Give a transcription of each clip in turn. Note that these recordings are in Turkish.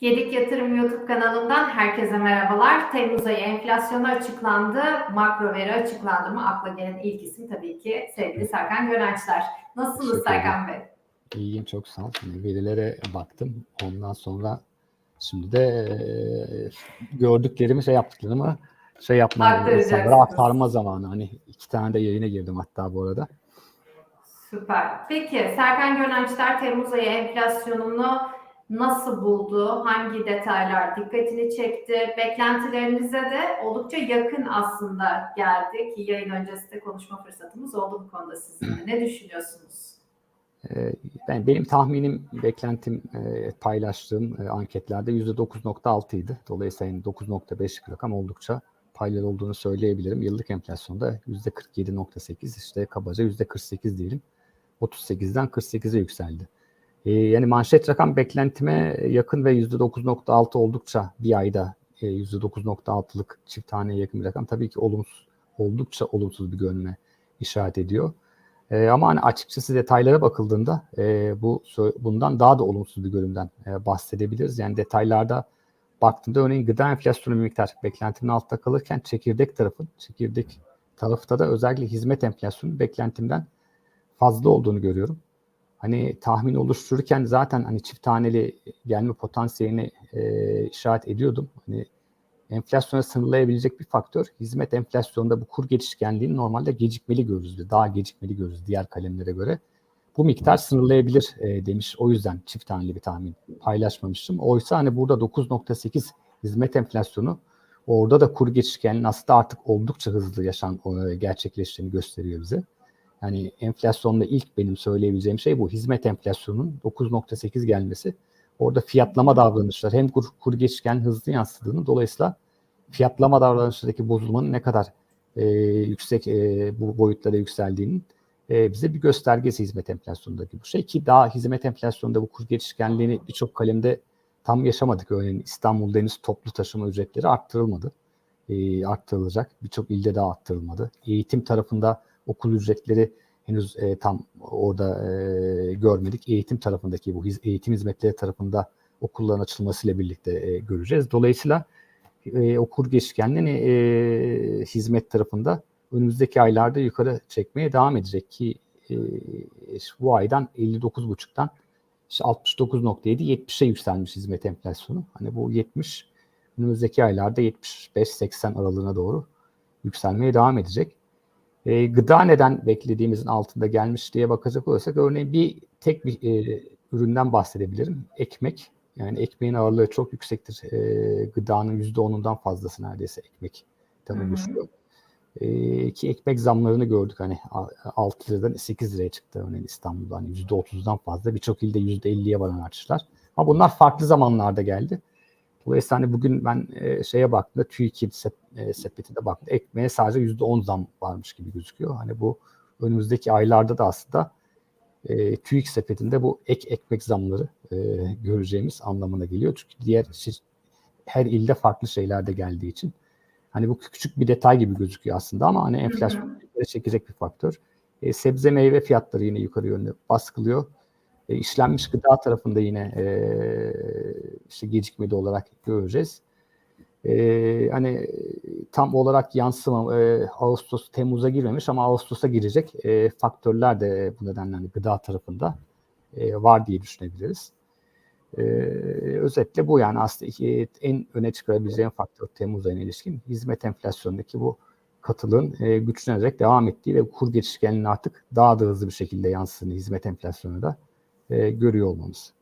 Gedik Yatırım YouTube kanalından herkese merhabalar. Temmuz ayı enflasyonu açıklandı. Makro veri açıklandı mı? Akla gelen ilk isim tabii ki sevgili Serkan Gönençler. Nasılsınız Serkan Bey? İyiyim çok sağ ol. Şimdi verilere baktım. Ondan sonra şimdi de eee, gördüklerimi şey yaptıklarımı şey yapma insanlara aktarma zamanı. Hani iki tane de yayına girdim hatta bu arada. Süper. Peki Serkan Gönençler Temmuz ayı enflasyonunu nasıl buldu? Hangi detaylar dikkatini çekti? Beklentilerinize de oldukça yakın aslında geldi ki yayın öncesi de konuşma fırsatımız oldu bu konuda sizinle. Ne düşünüyorsunuz? Eee, ben benim tahminim, beklentim eee, paylaştığım eee, anketlerde %9.6 idi. Dolayısıyla yani 9.5'lik rakam oldukça paylar olduğunu söyleyebilirim. Yıllık enflasyonda %47.8 işte kabaca %48 diyelim. 38'den 48'e yükseldi. Ee, yani manşet rakam beklentime yakın ve %9.6 oldukça bir ayda e, %9.6'lık çift taneye yakın bir rakam tabii ki olumsuz, oldukça olumsuz bir görünme işaret ediyor. Ee, ama hani açıkçası detaylara bakıldığında e, bu bundan daha da olumsuz bir görünümden e, bahsedebiliriz. Yani detaylarda baktığımda örneğin gıda enflasyonu bir miktar beklentimin altta kalırken çekirdek tarafın, çekirdek tarafta da özellikle hizmet enflasyonu beklentimden fazla olduğunu görüyorum. Hani tahmin oluştururken zaten hani çift taneli gelme potansiyelini e, işaret ediyordum. Hani enflasyona sınırlayabilecek bir faktör hizmet enflasyonunda bu kur geçişkenliğini normalde gecikmeli görürüz. Daha gecikmeli görürüz diğer kalemlere göre. Bu miktar sınırlayabilir e, demiş. O yüzden çift taneli bir tahmin paylaşmamıştım. Oysa hani burada 9.8 hizmet enflasyonu orada da kur geçişkenliğinin aslında artık oldukça hızlı yaşan e, gerçekleştiğini gösteriyor bize. Yani enflasyonda ilk benim söyleyebileceğim şey bu. Hizmet enflasyonunun 9.8 gelmesi. Orada fiyatlama davranışları hem kur, kur geçişken hızlı yansıdığını dolayısıyla fiyatlama davranışlarındaki bozulmanın ne kadar e, yüksek e, bu boyutlara yükseldiğinin e, bize bir göstergesi hizmet enflasyonundaki bu şey ki daha hizmet enflasyonunda bu kur geçişkenliğini birçok kalemde tam yaşamadık. Örneğin İstanbul Deniz toplu taşıma ücretleri arttırılmadı. E, arttırılacak. Birçok ilde daha arttırılmadı. Eğitim tarafında okul ücretleri henüz e, tam orada e, görmedik. Eğitim tarafındaki bu eğitim hizmetleri tarafında okulların açılmasıyla birlikte e, göreceğiz. Dolayısıyla e, o kur geçişkenliğini e, hizmet tarafında önümüzdeki aylarda yukarı çekmeye devam edecek ki e, bu aydan 59.5'tan işte 69.7 70'e yükselmiş hizmet enflasyonu. Hani bu 70 önümüzdeki aylarda 75-80 aralığına doğru yükselmeye devam edecek. E, gıda neden beklediğimizin altında gelmiş diye bakacak olursak örneğin bir tek bir e, üründen bahsedebilirim. Ekmek. Yani ekmeğin ağırlığı çok yüksektir. E, gıdanın %10'undan fazlası neredeyse ekmek oluşuyor. E, ki ekmek zamlarını gördük hani a- 6 liradan 8 liraya çıktı örneğin İstanbul'da hani %30'dan fazla birçok ilde %50'ye varan artışlar. Ama bunlar farklı zamanlarda geldi. Dolayısıyla hani bugün ben e, şeye baktığımda TÜİK'in sep, e, sepetine baktım. Ekmeğe sadece %10 zam varmış gibi gözüküyor. Hani bu önümüzdeki aylarda da aslında e, TÜİK sepetinde bu ek ekmek zamları e, göreceğimiz anlamına geliyor. Çünkü diğer her ilde farklı şeyler de geldiği için. Hani bu küçük bir detay gibi gözüküyor aslında ama hani enflasyon çekecek bir faktör. E, sebze meyve fiyatları yine yukarı yönlü baskılıyor. E, işlenmiş gıda tarafında yine e, işte gecikmeli olarak göreceğiz. E, hani tam olarak yansıma e, Ağustos Temmuz'a girmemiş ama Ağustos'a girecek e, faktörler de bu nedenle hani gıda tarafında e, var diye düşünebiliriz. E, özetle bu yani aslında en öne çıkarabileceğim faktör Temmuz ayına ilişkin hizmet enflasyonundaki bu katılığın e, güçlenerek devam ettiği ve kur geçişkenliğinin artık daha da hızlı bir şekilde yansıdığını hizmet enflasyonu da e, görüyor olmamız.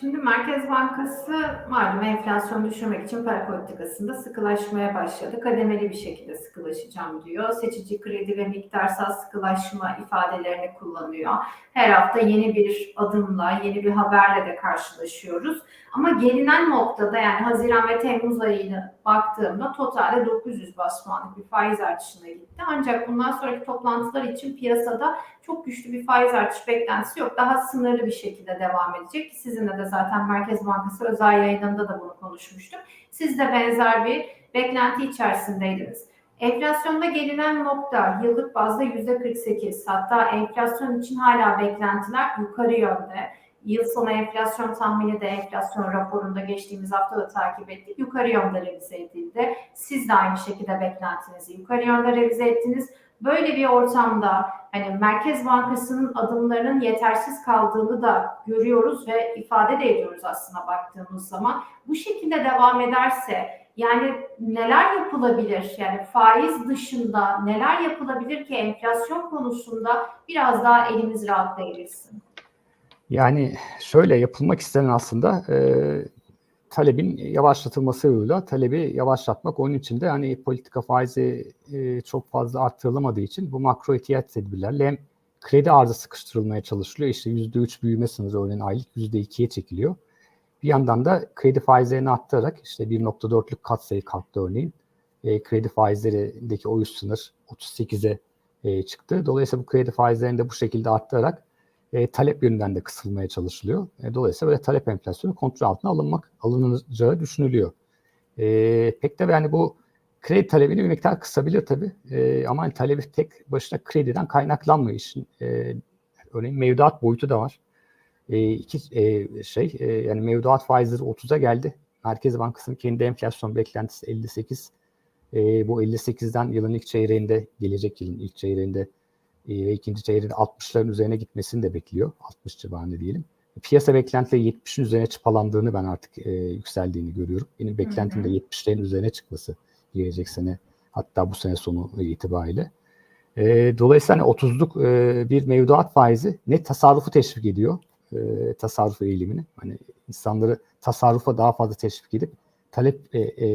Şimdi Merkez Bankası malum enflasyonu düşürmek için para politikasında sıkılaşmaya başladı. Kademeli bir şekilde sıkılaşacağım diyor. Seçici kredi ve miktarsal sıkılaşma ifadelerini kullanıyor. Her hafta yeni bir adımla, yeni bir haberle de karşılaşıyoruz. Ama gelinen noktada yani Haziran ve Temmuz ayını baktığımda totalde 900 bas puanlık bir faiz artışına gitti. Ancak bundan sonraki toplantılar için piyasada çok güçlü bir faiz artış beklentisi yok. Daha sınırlı bir şekilde devam edecek. Sizinle de zaten Merkez Bankası özel yayınında da bunu konuşmuştuk. Siz de benzer bir beklenti içerisindeydiniz. Enflasyonda gelinen nokta yıllık bazda %48 hatta enflasyon için hala beklentiler yukarı yönde. Yıl sonu enflasyon tahmini de enflasyon raporunda geçtiğimiz hafta da takip ettik. Yukarı yönde revize edildi. Siz de aynı şekilde beklentinizi yukarı yönde revize ettiniz. Böyle bir ortamda hani Merkez Bankası'nın adımlarının yetersiz kaldığını da görüyoruz ve ifade de ediyoruz aslında baktığımız zaman. Bu şekilde devam ederse yani neler yapılabilir? Yani faiz dışında neler yapılabilir ki enflasyon konusunda biraz daha elimiz rahatlayabilsin? Yani şöyle yapılmak istenen aslında e, talebin yavaşlatılması yoluyla talebi yavaşlatmak. Onun için de hani politika faizi e, çok fazla arttırılamadığı için bu makro ihtiyaç tedbirlerle hem kredi arzı sıkıştırılmaya çalışılıyor. İşte %3 büyüme sınırı örneğin aylık %2'ye çekiliyor. Bir yandan da kredi faizlerini arttırarak işte 1.4'lük katsayı kalktı örneğin. E, kredi faizlerindeki o üst sınır 38'e e, çıktı. Dolayısıyla bu kredi faizlerini de bu şekilde arttırarak e, talep yönünden de kısılmaya çalışılıyor. E, dolayısıyla böyle talep enflasyonu kontrol altına alınmak alınacağı düşünülüyor. E, pek de yani bu kredi talebini bir miktar kısabilir tabii. E, ama hani talebi tek başına krediden kaynaklanmıyor işin. E, örneğin mevduat boyutu da var. E, iki e, şey e, yani mevduat faizleri 30'a geldi. Merkez Bankası'nın kendi enflasyon beklentisi 58. E, bu 58'den yılın ilk çeyreğinde, gelecek yılın ilk çeyreğinde ve ikinci çeyreğinde 60'ların üzerine gitmesini de bekliyor. 60 civarında diyelim. Piyasa beklentileri 70'in üzerine çıpalandığını ben artık e, yükseldiğini görüyorum. Benim beklentim de 70'lerin üzerine çıkması gelecek sene hatta bu sene sonu itibariyle. E, dolayısıyla hani 30'luk e, bir mevduat faizi ne tasarrufu teşvik ediyor e, tasarruf eğilimini. Hani insanları tasarrufa daha fazla teşvik edip talep e, e,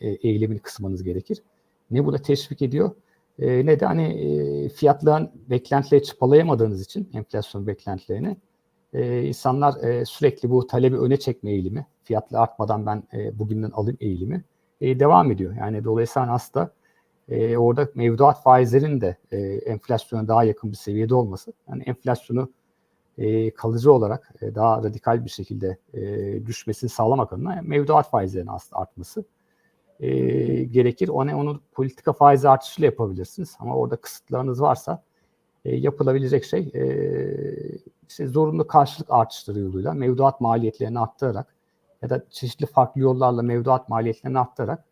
e, eğilimini kısmanız gerekir. Ne bu da teşvik ediyor e, ne de hani e, fiyatların beklentileri çıpalayamadığınız için enflasyon beklentilerini e, insanlar e, sürekli bu talebi öne çekme eğilimi, fiyatlı artmadan ben e, bugünden alayım eğilimi e, devam ediyor. Yani dolayısıyla aslında e, orada mevduat faizlerinin de e, enflasyona daha yakın bir seviyede olması, yani enflasyonu e, kalıcı olarak e, daha radikal bir şekilde e, düşmesini sağlamak adına mevduat faizlerinin aslında artması e, gerekir. Ona onu politika faizi artışıyla yapabilirsiniz. Ama orada kısıtlarınız varsa e, yapılabilecek şey e, işte zorunlu karşılık artışları yoluyla mevduat maliyetlerini arttırarak ya da çeşitli farklı yollarla mevduat maliyetlerini arttırarak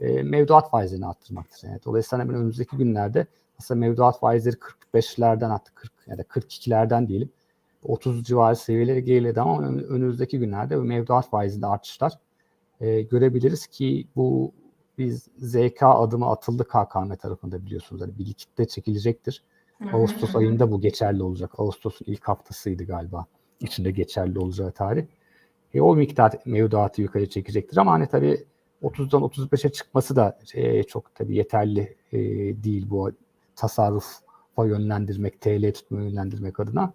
e, mevduat faizini arttırmaktır. Yani dolayısıyla hemen önümüzdeki günlerde aslında mevduat faizleri 45'lerden hatta 40 ya da 42'lerden diyelim 30 civarı seviyelere geriledi ama önümüzdeki günlerde mevduat faizinde artışlar e, görebiliriz ki bu biz ZK adımı atıldı KKM tarafında biliyorsunuz. Yani bir likitte çekilecektir. Ağustos ayında bu geçerli olacak. Ağustos'un ilk haftasıydı galiba. içinde geçerli olacağı tarih. E, o miktar mevduatı yukarı çekecektir ama hani tabii 30'dan 35'e çıkması da e, çok tabii yeterli e, değil bu tasarrufa yönlendirmek, TL tutma yönlendirmek adına.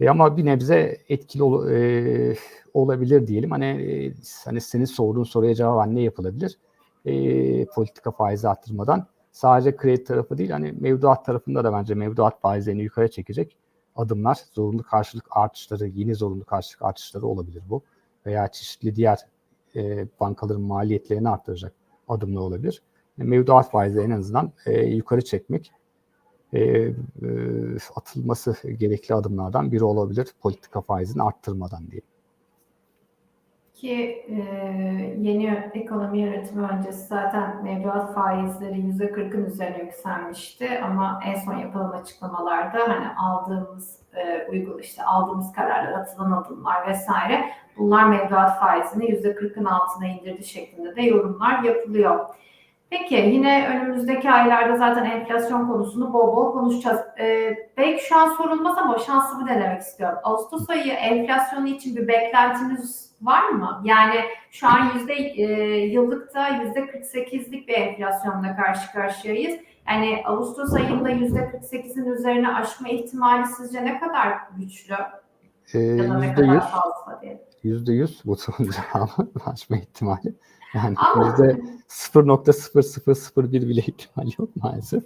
E, ama bir nebze etkili ol, e, olabilir diyelim. Hani e, hani senin sorduğun soruya cevaben ne yapılabilir? E, politika faizi arttırmadan sadece kredi tarafı değil hani mevduat tarafında da bence mevduat faizlerini yukarı çekecek adımlar, zorunlu karşılık artışları, yeni zorunlu karşılık artışları olabilir bu. Veya çeşitli diğer e, bankaların maliyetlerini arttıracak adımlar olabilir. E, mevduat faizi en azından e, yukarı çekmek e, e, atılması gerekli adımlardan biri olabilir politika faizini arttırmadan diye. Ki e, yeni ekonomi yönetimi öncesi zaten mevduat faizleri yüzde kırkın üzerine yükselmişti ama en son yapılan açıklamalarda hani aldığımız e, uygul işte aldığımız kararlar, atılan adımlar vesaire bunlar mevduat faizini yüzde kırkın altına indirdi şeklinde de yorumlar yapılıyor. Peki yine önümüzdeki aylarda zaten enflasyon konusunu bol bol konuşacağız. Ee, belki şu an sorulmaz ama şansımı denemek istiyorum. Ağustos ayı enflasyonu için bir beklentiniz var mı? Yani şu an yüzde e, yıllıkta yüzde 48'lik bir enflasyonla karşı karşıyayız. Yani Ağustos ayında yüzde 48'in üzerine aşma ihtimali sizce ne kadar güçlü? Ee, ya da ne kadar fazla diye. Yüzde yüz bu cevabı aşma ihtimali. Yani yüzde 0.0001 bile ihtimal yok maalesef.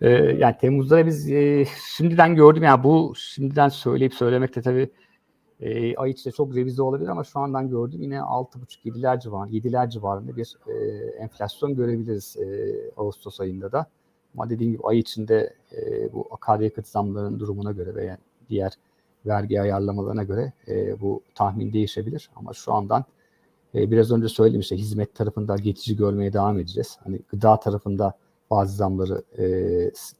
Ee, yani Temmuz'da biz e, şimdiden gördüm yani bu şimdiden söyleyip söylemek de tabii e, ay içinde çok revize olabilir ama şu andan gördüm yine 6.5-7'ler civarında, 7'ler civarında bir e, enflasyon görebiliriz e, Ağustos ayında da. Ama dediğim gibi ay içinde e, bu akaryakıt zamlarının durumuna göre veya diğer vergi ayarlamalarına göre e, bu tahmin değişebilir. Ama şu andan e, biraz önce söyledim işte hizmet tarafında geçici görmeye devam edeceğiz. Hani gıda tarafında bazı zamları e,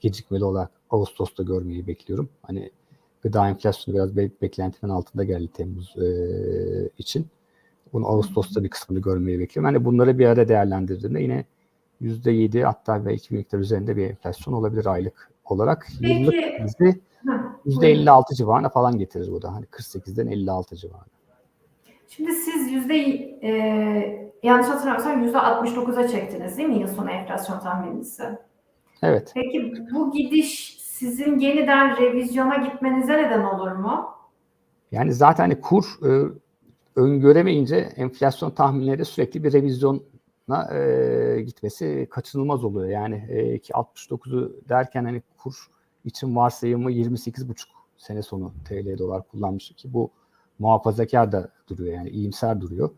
gecikmeli olarak Ağustos'ta görmeyi bekliyorum. Hani gıda enflasyonu biraz be- beklentimin altında geldi Temmuz e, için. Bunu Ağustos'ta bir kısmını görmeyi bekliyorum. Hani bunları bir arada değerlendirdiğinde yine %7 hatta belki miktar üzerinde bir enflasyon olabilir aylık olarak. Peki. Yıllık bizi Hı, %56 civarına falan getirir bu da. Hani 48'den 56 civarına. Şimdi siz yüzde e, yanlış hatırlamıyorsam yüzde 69'a çektiniz değil mi yıl sonu enflasyon tahmininizi? Evet. Peki bu gidiş sizin yeniden revizyona gitmenize neden olur mu? Yani zaten hani kur e, öngöremeyince enflasyon tahminleri sürekli bir revizyona e, gitmesi kaçınılmaz oluyor. Yani e, ki 69'u derken hani kur için varsayımı 28,5 sene sonu TL dolar kullanmış ki bu muhafazakar da duruyor yani iyimser duruyor.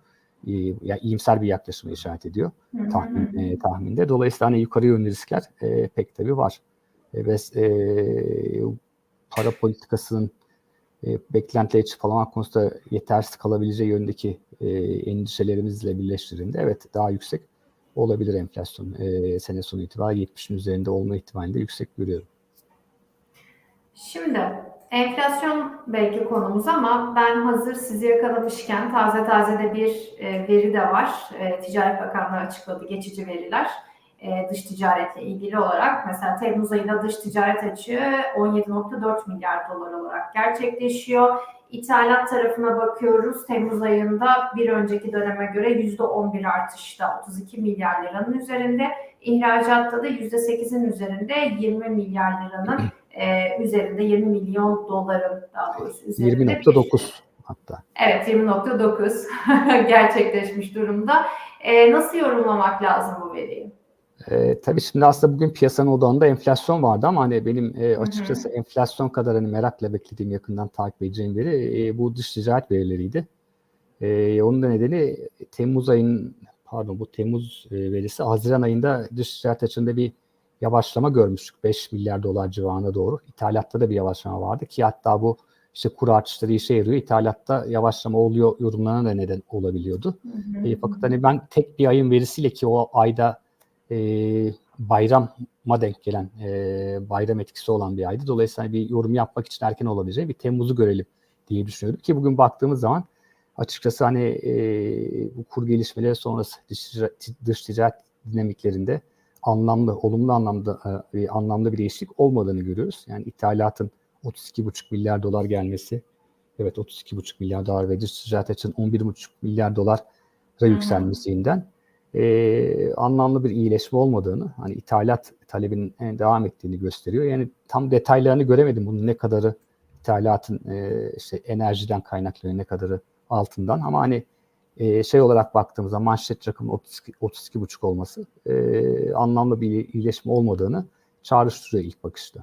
E, yani iyimser bir yaklaşıma işaret ediyor tahmin, e, tahminde. Dolayısıyla hani yukarı yönlü riskler e, pek tabii var. E, ve e, para politikasının e, beklentileri çıpalamak konusunda yetersiz kalabileceği yönündeki e, endişelerimizle birleştirildiğinde evet daha yüksek olabilir enflasyon. E, sene sonu itibariyle 70'in üzerinde olma ihtimalini de yüksek görüyorum. Şimdi enflasyon belki konumuz ama ben hazır sizi yakalamışken taze taze de bir e, veri de var. E, Ticaret Bakanlığı açıkladı geçici veriler. E, dış ticaretle ilgili olarak mesela Temmuz ayında dış ticaret açığı 17.4 milyar dolar olarak gerçekleşiyor. İthalat tarafına bakıyoruz. Temmuz ayında bir önceki döneme göre %11 artışta 32 milyar liranın üzerinde. İhracatta da %8'in üzerinde 20 milyar liranın e, üzerinde 20 milyon doların daha doğrusu üzerinde bir- 20.9 hatta. Evet 20.9 gerçekleşmiş durumda. E, nasıl yorumlamak lazım bu veriyi? E, tabii şimdi aslında bugün piyasanın odağında enflasyon vardı ama hani benim e, açıkçası enflasyon kadar hani merakla beklediğim yakından takip edeceğim veri e, bu dış ticaret verileriydi. E, onun da nedeni Temmuz ayının pardon bu Temmuz e, verisi Haziran ayında dış ticaret açığında bir yavaşlama görmüştük 5 milyar dolar civarına doğru. İthalatta da bir yavaşlama vardı ki hatta bu işte kur artışları işe yarıyor. İthalatta yavaşlama oluyor yorumlarına da neden olabiliyordu. E, fakat hani ben tek bir ayın verisiyle ki o ayda e, bayrama denk gelen e, bayram etkisi olan bir aydı. Dolayısıyla bir yorum yapmak için erken olabileceği bir Temmuz'u görelim diye düşünüyorum ki bugün baktığımız zaman açıkçası hani e, bu kur gelişmeleri sonrası dış, dış ticaret dinamiklerinde anlamlı, olumlu anlamda e, bir anlamda bir değişiklik olmadığını görüyoruz. Yani ithalatın 32,5 milyar dolar gelmesi, evet 32,5 milyar dolar ve dış ticaret açığın 11,5 milyar dolara yükselmesinden e, anlamlı bir iyileşme olmadığını, hani ithalat talebinin e, devam ettiğini gösteriyor. Yani tam detaylarını göremedim bunun ne kadarı ithalatın e, işte enerjiden kaynaklanıyor, ne kadarı altından ama hani e, şey olarak baktığımızda manşet rakamı 32 32,5 olması e, anlamlı bir iyileşme olmadığını çağrıştırıyor ilk bakışta.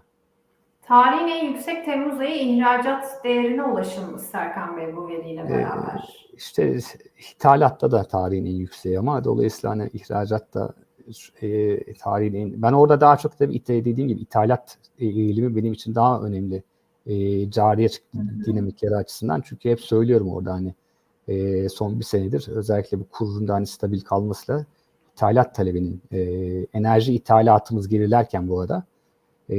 Tarihin en yüksek Temmuz ayı ihracat değerine ulaşılmış Serkan Bey bu veriyle beraber. İşte ithalatta da tarihin en yükseği ama dolayısıyla hani ihracat da e, tarihin en... Ben orada daha çok tabii dediğim gibi ithalat e, eğilimi benim için daha önemli e, cari açık Hı hı. dinamikleri açısından. Çünkü hep söylüyorum orada hani e, son bir senedir özellikle bu kurun da hani stabil kalmasıyla ithalat talebinin e, enerji ithalatımız gerilerken bu arada e,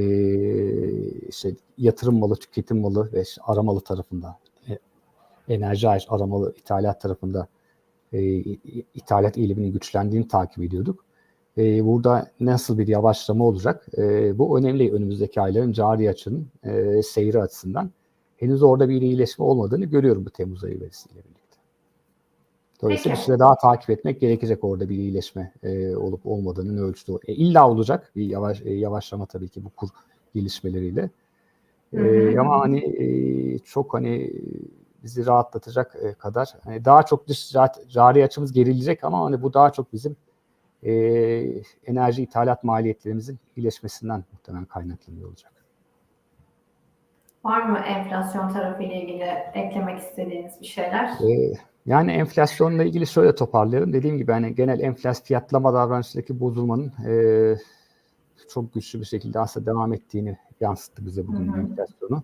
işte yatırım malı, tüketim malı ve işte aramalı tarafında e, enerji aramalı ithalat tarafında e, ithalat eğiliminin güçlendiğini takip ediyorduk. E, burada nasıl bir yavaşlama olacak? E, bu önemli önümüzdeki ayların cari açının e, seyri açısından. Henüz orada bir iyileşme olmadığını görüyorum bu Temmuz ayı verisiyle. Dolayısıyla bir Peki. süre daha takip etmek gerekecek orada bir iyileşme e, olup olmadığının ölçütü. E, illa olacak bir yavaş e, yavaşlama tabii ki bu kur gelişmeleriyle. E, Hı hı. ama hani e, çok hani bizi rahatlatacak e, kadar hani daha çok dış cari açımız gerilecek ama hani bu daha çok bizim e, enerji ithalat maliyetlerimizin iyileşmesinden muhtemelen kaynaklanıyor olacak. Var mı enflasyon tarafı ile ilgili eklemek istediğiniz bir şeyler? E, yani enflasyonla ilgili şöyle toparlayalım. Dediğim gibi hani genel enflasyon fiyatlama davranışındaki bozulmanın e, çok güçlü bir şekilde aslında devam ettiğini yansıttı bize bugün Hı hı. enflasyonu.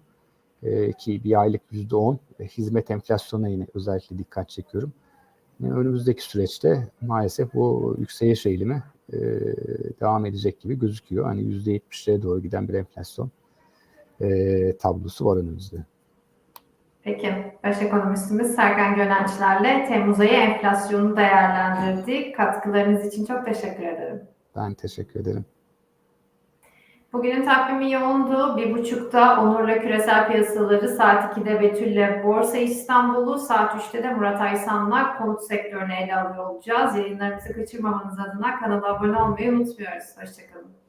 e, ki bir aylık %10 ve hizmet enflasyonuna yine özellikle dikkat çekiyorum. Yani önümüzdeki süreçte maalesef bu yükseliş eğilimi e, devam edecek gibi gözüküyor. Hani %70'lere doğru giden bir enflasyon e, tablosu var önümüzde. Peki, baş ekonomistimiz Serkan Gönençler'le Temmuz ayı enflasyonu değerlendirdik. Katkılarınız için çok teşekkür ederim. Ben teşekkür ederim. Bugünün takvimi yoğundu. Bir buçukta Onur'la küresel piyasaları, saat 2'de Betül'le Borsa İstanbul'u, saat 3'te de Murat Aysan'la konut sektörünü ele alıyor olacağız. Yayınlarımızı kaçırmamanız adına kanala abone olmayı unutmuyoruz. Hoşçakalın.